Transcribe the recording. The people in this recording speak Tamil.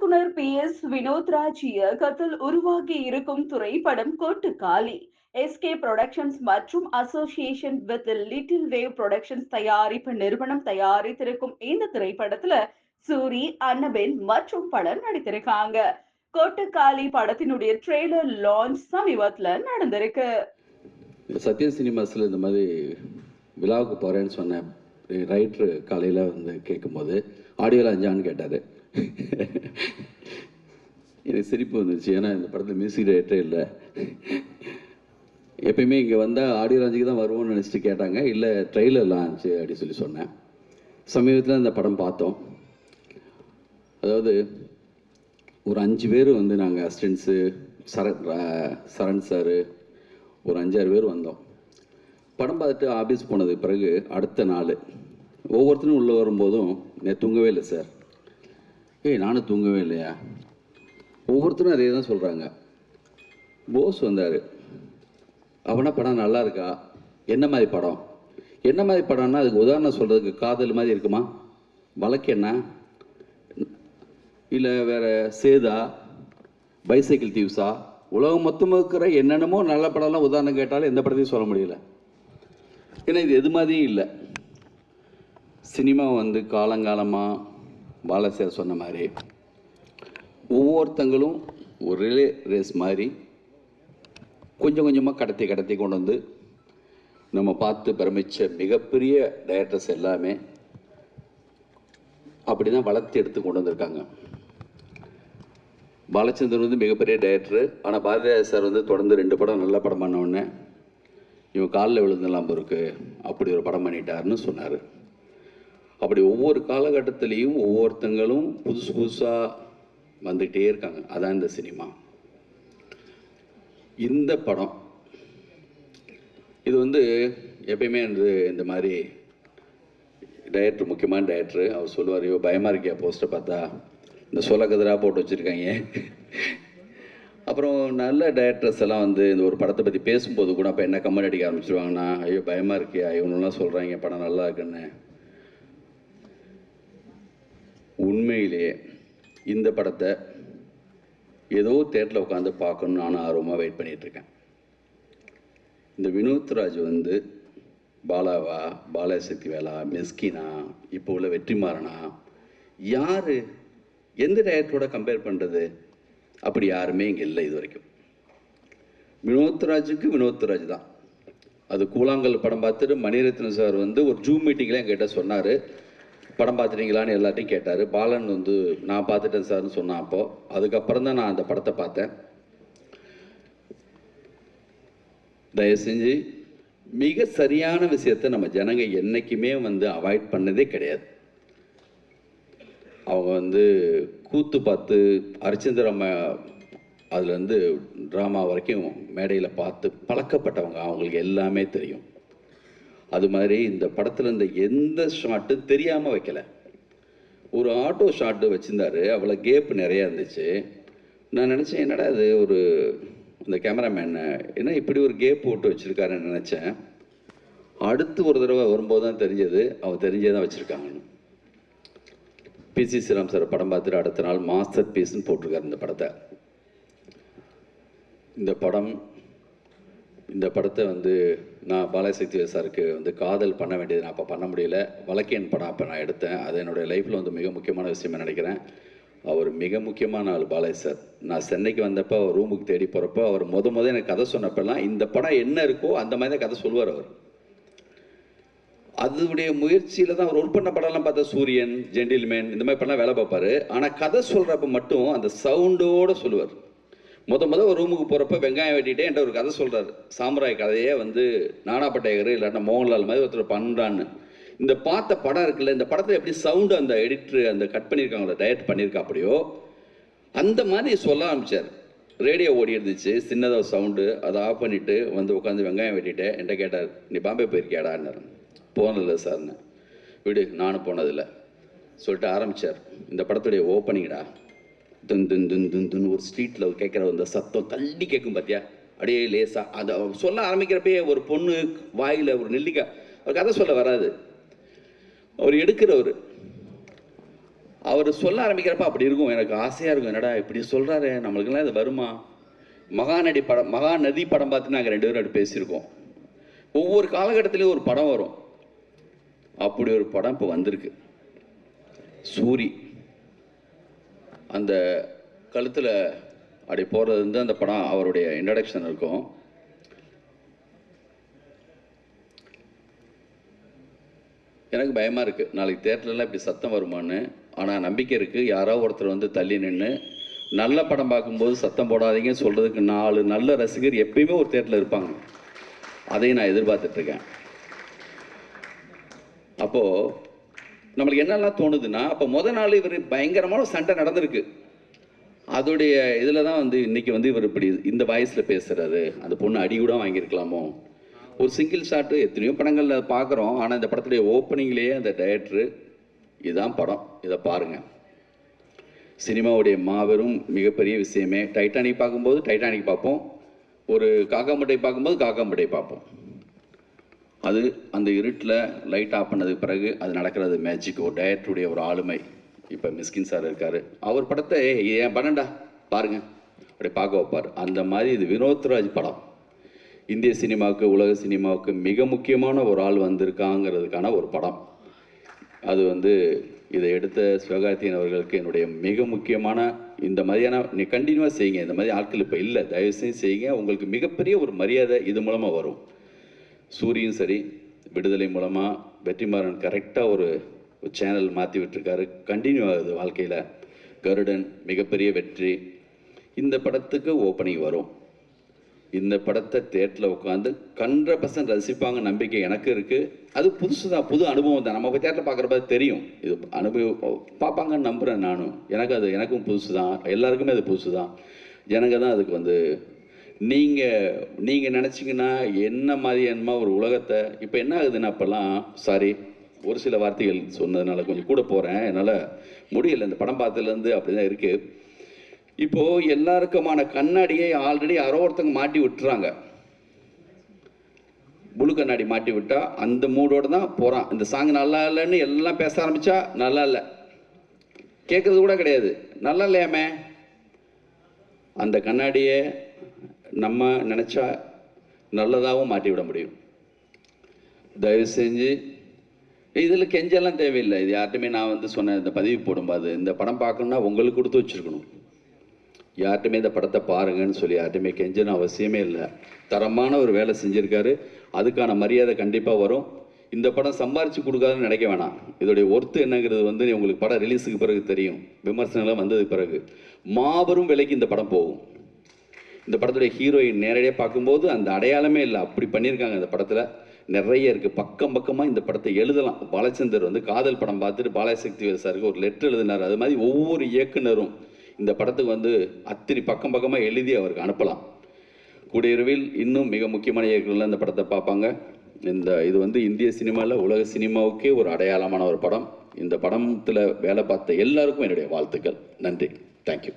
இயக்குனர் பி. எஸ். வினோத்ராஜ் இயக்கத்தில் உருவாகி இருக்கும் திரைப்படம் கொட்டுக்காலி. எஸ்கே புரொடக்ஷன்ஸ் மற்றும் association with little wave productions தயாரிப்பு நிறுவனம் தயாரித்திருக்கும் இந்த திரைப்படத்துல சூரி அன்னபென் மற்றும் பலர் நடித்திருக்காங்க. கோட்டுக்காளி படத்தினுடைய ட்ரெய்லர் லான்ச் சமீபத்துல நடந்திருக்கு. சத்ய சினிமாஸில் இந்த மாதிரி விழாவுக்கு போகிறேன்னு சொன்னேன் ரைட்ரு காலையில் வந்து கேட்கும்போது ஆடியோவில் அஞ்சான்னு கேட்டார். எனக்கு சிரிப்பு வந்துச்சு ஏன்னா இந்த படத்தில் மியூசிக் டைரக்டரே இல்லை. எப்பயுமே இங்கே வந்தால் ஆடியோ லான்ச்சுக்கு தான் வருவோம்னு நினச்சிட்டு கேட்டாங்க. இல்லை ட்ரெய்லர் லான்ச்சு அப்படின்னு சொல்லி சொன்னேன். சமீபத்தில் இந்த படம் பார்த்தோம். அதாவது ஒரு அஞ்சு பேர் வந்து நாங்கள் அசிஸ்டன்ஸு சரண் சரண் சாரு ஒரு அஞ்சாறு பேர் வந்தோம். படம் பார்த்துட்டு ஆஃபீஸ் போனது பிறகு அடுத்த நாள் ஒவ்வொருத்தரும் உள்ளே வரும்போதும் தூங்கவே இல்லை சார் ஏய் நானும் தூங்கவே இல்லையா? ஒவ்வொருத்தரும் அதே தான் சொல்கிறாங்க போஸ் வந்தார். அவனா படம் நல்லா இருக்கா? என்ன மாதிரி படம்? என்ன மாதிரி படம்னா அதுக்கு உதாரணம் சொல்கிறதுக்கு காதல் மாதிரி இருக்குமா? வழக்கு என்ன? இல்லை வேற சேதா? பைசைக்கிள் தீவ்ஸா உலகம் மொத்தமாக இருக்கிற என்னென்னமோ நல்ல படம்லாம் உதாரணம் கேட்டாலும் எந்த படத்தையும் சொல்ல முடியல. ஏன்னா இது எது மாதிரியும் இல்லை. சினிமா வந்து காலங்காலமாக பாலசேர் சொன்ன மாதிரி ஒவ்வொருத்தங்களும் ஒரு ரிலே ரேஸ் மாதிரி கொஞ்சம் கொஞ்சமாக கடத்தி கடத்தி கொண்டு வந்து நம்ம பார்த்து பிரமிச்ச மிகப்பெரிய டைரக்டர்ஸ் எல்லாமே அப்படி தான் வளர்த்து எடுத்து கொண்டு வந்திருக்காங்க. பாலச்சந்தர் வந்து மிகப்பெரிய டைரக்டர் ஆனால் பாரதிராஜ் சார் வந்து தொடர்ந்து ரெண்டு படம் நல்ல படம் பண்ண உடனே இவன் காலில் விழுந்தெல்லாம் இருக்கு அப்படி ஒரு படம் பண்ணிட்டாருன்னு சொன்னார். அப்படி ஒவ்வொரு காலகட்டத்திலையும் ஒவ்வொருத்தங்களும் புதுசு புதுசாக வந்துகிட்டே இருக்காங்க. அதான் இந்த சினிமா. இந்த படம். இது வந்து எப்பயுமே வந்து இந்த மாதிரி டைரக்டர் முக்கியமான டைரக்டர் அவர் சொல்லுவார் ஐயோ பயமாக இருக்கியா போஸ்ட்டை பார்த்தா. இந்த சொலக்கதிராக போட்டு வச்சுருக்காங்க. அப்புறம் நல்ல டைரக்டர்ஸ் எல்லாம் வந்து இந்த ஒரு படத்தை பற்றி பேசும்போது கூட அப்போ என்ன கமெண்ட் அடிக்க ஆரம்பிச்சிருவாங்கன்னா ஐயோ பயமாக இருக்கியா இவனெல்லாம் சொல்கிறாங்க படம் நல்லா இருக்குன்னு. உண்மையிலேயே இந்த படத்தை ஏதோ தேட்டரில் உட்காந்து பார்க்கணும்னு நான் ஆர்வமாக வெயிட் பண்ணிகிட்ருக்கேன் இந்த வினோத்ராஜ் வந்து பாலாவா பாலசக்தி வேலா மெஸ்கினா இப்போ உள்ள வெற்றிமாறனா யார் எந்த டயட்டோட கம்பேர் பண்ணுறது அப்படி யாருமே இங்கே இல்லை இது வரைக்கும் வினோத்ராஜுக்கு வினோத்ராஜ் தான். அது கூழாங்கல் படம் பார்த்துட்டு மணிரத்னம் சார் வந்து ஒரு ஜூம் மீட்டிங்கில் என்கிட்ட சொன்னார். படம் பார்த்துட்டீங்களான்னு எல்லாத்தையும் கேட்டார். பாலன் வந்து நான் பார்த்துட்டேன் சார்னு சொன்னான் அப்போது அதுக்கப்புறம் தான் நான் அந்த படத்தை பார்த்தேன். தயவு செஞ்சு மிக சரியான விஷயத்தை நம்ம ஜனங்க என்றைக்குமே வந்து அவாய்ட் பண்ணதே கிடையாது. அவங்க வந்து கூத்து பார்த்து அரிச்சந்திரம் அதுலேருந்து ட்ராமா வரைக்கும் மேடையில் பார்த்து பழக்கப்பட்டவங்க. அவங்களுக்கு எல்லாமே தெரியும். அது மாதிரி இந்த படத்தில் இருந்த எந்த ஷாட்டு தெரியாமல் வைக்கல. ஒரு ஆட்டோ ஷாட்டு வச்சுருந்தாரு. அவ்வளோ கேப் நிறையா இருந்துச்சு. நான் நினச்சேன் என்னடா இது? ஒரு அந்த கேமராமேன் என்ன இப்படி ஒரு கேப் போட்டு வச்சுருக்காருன்னு நினச்சேன். அடுத்து ஒரு தடவை வரும்போது தான் தெரிஞ்சது. அவன் தெரிஞ்சே தான் வச்சுருக்காங்கன்னு பிசி ஸ்ரீராம் சார் படம் பார்த்துட்டு அடுத்த நாள் மாஸ்டர் பீஸ்னு போட்டிருக்காரு இந்த படத்தை. இந்த படம் இந்த படத்தை வந்து நான் பாலசக்தி சாருக்கு வந்து காதல் பண்ண வேண்டியது நான் அப்போ பண்ண முடியல. வழக்கேன் படம் அப்போ நான் எடுத்தேன். அது என்னுடைய லைஃப்பில் வந்து மிக முக்கியமான விஷயமா நினைக்கிறேன். அவர் மிக முக்கியமான ஆள் பாலாஜி சார். நான் சென்னைக்கு வந்தப்போ அவர் ரூமுக்கு தேடி போகிறப்போ அவர் முத முத எனக்கு கதை சொன்னப்பெல்லாம் இந்த படம் என்ன இருக்கோ அந்த மாதிரி தான் கதை சொல்லுவார் அவர். அதனுடைய முயற்சியில் தான் அவர் ஒர்க் பண்ண படம்லாம் பார்த்தா சூரியன் ஜென்டில்மேன் இந்த மாதிரி படம்லாம் வேலை பார்ப்பாரு. ஆனால் கதை சொல்கிறப்ப மட்டும் அந்த சவுண்டோடு சொல்லுவார். முத முத ஒரு ரூமுக்கு போகிறப்ப வெங்காயம் வெட்டிட்டே என்கிட்ட ஒரு கதை சொல்கிறார் சாமுராய் கதையே வந்து நானா பட்டேகர் இல்லாட்டா மோகன்லால் மாதிரி ஒருத்தர் பண்ணுறான்னு இந்த பார்த்த படம் இருக்குல்ல இந்த படத்தில் எப்படி சவுண்டு அந்த எடிட்ரு அந்த கட் பண்ணியிருக்காங்களோ டயட் பண்ணியிருக்கா அப்படியோ அந்த மாதிரி சொல்ல ஆரம்பித்தார் ரேடியோ ஓடி இருந்துச்சு சின்னதாக சவுண்டு அதை ஆஃப் பண்ணிவிட்டு வந்து உட்காந்து வெங்காயம் வெட்டிட்டு என்கிட்ட கேட்டார் நீ பாம்பே போயிருக்கியாடான்னாரு போனதில்ல சார்னு. விடு நானும் போனதில்லை சொல்லிட்டு ஆரம்பித்தார் இந்த படத்துடைய ஓப்பனிங்டா துன் துன் துன் துன் துன் ஒரு ஸ்ட்ரீட்டில் கேட்குற அந்த சத்தம் தள்ளி கேட்கும் பார்த்தியா அப்படியே லேசாக அதை அவர் சொல்ல ஆரம்பிக்கிறப்பே ஒரு பொண்ணு வாயில் ஒரு நெல்லிக்காய் அவர் கதை சொல்ல வராது. அவர் எடுக்கிறவர். அவர் சொல்ல ஆரம்பிக்கிறப்ப அப்படி இருக்கும். எனக்கு ஆசையாக இருக்கும். என்னடா இப்படி சொல்கிறாரு நம்மளுக்கெல்லாம் இது வருமா? மகாநடி படம் மகாநதி படம் பார்த்து நாங்கள் ரெண்டு பேரும் அப்படி பேசியிருக்கோம். ஒவ்வொரு காலகட்டத்திலையும் ஒரு படம் வரும். அப்படி ஒரு படம் இப்போ வந்திருக்கு. சூரி. அந்த கழுத்தில் அப்படி போகிறது வந்து அந்த படம் அவருடைய இன்ட்ரடக்ஷன் இருக்கும். எனக்கு பயமாக இருக்குது நாளைக்கு தேட்டர்லாம் இப்படி சத்தம் வருமான்னு. ஆனால் நம்பிக்கை இருக்குது யாரோ ஒருத்தர் வந்து தள்ளி நின்று நல்ல படம் பார்க்கும்போது சத்தம் போடாதீங்கன்னு சொல்கிறதுக்கு நாலு நல்ல ரசிகர் எப்பயுமே ஒரு தேட்டரில் இருப்பாங்க. அதையும் நான் எதிர்பார்த்துட்ருக்கேன் அப்போது நம்மளுக்கு என்னெல்லாம் தோணுதுன்னா அப்போ முத நாள் இவர் பயங்கரமான ஒரு சண்டை நடந்திருக்கு. அதோடைய இதில் தான் வந்து இன்னைக்கு வந்து இவர் இப்படி இந்த வாய்ஸில் பேசுகிறாரு அந்த பொண்ணு அடி கூட வாங்கியிருக்கலாமோ? ஒரு சிங்கிள் ஷாட்டு எத்தனையோ படங்களில் பார்க்குறோம் ஆனால் இந்த படத்துடைய ஓப்பனிங்லேயே அந்த டைரக்டரு இதுதான் படம். இதை பாருங்கள் சினிமாவுடைய மாபெரும் மிகப்பெரிய விஷயமே. டைட்டானிக் பார்க்கும்போது டைட்டானிக் பார்ப்போம். ஒரு காக்காம்பட்டை பார்க்கும்போது காக்காம்பட்டை பார்ப்போம். அது அந்த இருட்டில் லைட் ஆஃப் பண்ணதுக்கு பிறகு அது நடக்கிறது மேஜிக் ஒரு டயரக்டருடைய ஒரு ஆளுமை. இப்போ மிஸ்கின் சார் இருக்கார். அவர் படத்தை என் படம்டா பாருங்க. அப்படி பார்க்க வைப்பார். அந்த மாதிரி இது வினோத்ராஜ் படம். இந்திய சினிமாவுக்கு உலக சினிமாவுக்கு மிக முக்கியமான ஒரு ஆள் வந்திருக்காங்கிறதுக்கான ஒரு படம். அது வந்து இதை எடுத்த சிவகார்த்தியன் அவர்களுக்கு என்னுடைய மிக முக்கியமான இந்த மாதிரியான நீ கண்டினியூவாக செய்யுங்க. இந்த மாதிரி ஆட்கள் இப்போ இல்லை. தயவுசெய்து செய்யுங்க. உங்களுக்கு மிகப்பெரிய ஒரு மரியாதை இது மூலமாக வரும். சூரியும் சரி விடுதலை மூலமாக வெற்றிமாறன் கரெக்டாக ஒரு சேனல் மாற்றி விட்டுருக்காரு. கண்டினியூ ஆகுது வாழ்க்கையில். கருடன் மிகப்பெரிய வெற்றி. இந்த படத்துக்கு ஓப்பனிங் வரும். இந்த படத்தை தேட்டரில் உட்காந்து ஹண்ட்ரட் பர்சன்ட் ரசிப்பாங்க நம்பிக்கை எனக்கு இருக்குது அது புதுசு தான் புது அனுபவம் தான். நம்ம போய் தேட்டரில் பார்க்குறப்ப தெரியும். இது அனுபவம் பார்ப்பாங்கன்னு நம்புகிறேன் நானும். எனக்கு அது எனக்கும் புதுசு தான் எல்லாருக்குமே அது புதுசு தான் ஜனங்க தான் அதுக்கு வந்து நீங்கள் நீங்கள் நினச்சிங்கன்னா என்ன மாதிரியான ஒரு உலகத்தை இப்போ என்ன ஆகுதுன்னா அப்போல்லாம் சாரி ஒரு சில வார்த்தைகள் சொன்னதுனால கொஞ்சம் கூட போகிறேன் என்னால் முடியல. இந்த படம் பார்த்ததுலேருந்து அப்படி தான் இருக்குது இப்போது எல்லாருக்குமான கண்ணாடியை ஆல்ரெடி யாரோ ஒருத்தங்க மாட்டி விட்டுறாங்க. முழு கண்ணாடி மாட்டி விட்டா அந்த மூடோடு தான் போகிறான் இந்த சாங் நல்லா இல்லைன்னு எல்லாம் பேச ஆரம்பித்தா நல்லா இல்லை. கேட்குறது கூட கிடையாது. நல்லா இல்லையாமே? அந்த கண்ணாடியை நம்ம நினச்சா நல்லதாகவும் மாட்டி விட முடியும். தயவு செஞ்சு இதில் கெஞ்செல்லாம் தேவையில்லை. இது யார்ட்டுமே நான் வந்து சொன்னேன் இந்த பதிவு போடும்போது இந்த படம் பார்க்கணுன்னா உங்களுக்கு கொடுத்து வச்சிருக்கணும். யார்ட்டுமே இந்த படத்தை பாருங்கன்னு சொல்லி யார்ட்டுமே கெஞ்சணும் அவசியமே இல்லை. தரமான ஒரு வேலை செஞ்சுருக்காரு. அதுக்கான மரியாதை கண்டிப்பாக வரும். இந்த படம் சம்பாரித்து கொடுக்காதுன்னு நினைக்க வேணாம். இதோடைய ஒர்த்து என்னங்கிறது வந்து உங்களுக்கு படம் ரிலீஸுக்கு பிறகு தெரியும். விமர்சனங்கள்லாம் வந்ததுக்கு பிறகு. மாபெரும் விலைக்கு இந்த படம் போகும். இந்த படத்துடைய ஹீரோயின் நேரடியாக பார்க்கும்போது அந்த அடையாளமே இல்லை. அப்படி பண்ணியிருக்காங்க இந்த படத்தில். நிறைய இருக்குது பக்கம் பக்கமாக இந்த படத்தை எழுதலாம். பாலச்சந்தர் வந்து காதல் படம் பார்த்துட்டு பாலசக்தி சாருக்கு ஒரு லெட்டர் எழுதினார். அது மாதிரி ஒவ்வொரு இயக்குனரும் இந்த படத்துக்கு வந்து அத்தனை பக்கம் பக்கமாக எழுதி அவருக்கு அனுப்பலாம். கூடியவிரைவில் இன்னும் மிக முக்கியமான இயக்குநர்கள் இந்த படத்தை பார்ப்பாங்க. இந்த இது வந்து இந்திய சினிமாவில் உலக சினிமாவுக்கே ஒரு அடையாளமான ஒரு படம். இந்த படத்தில் வேலை பார்த்த எல்லாருக்கும் என்னுடைய வாழ்த்துக்கள். நன்றி. தேங்க்யூ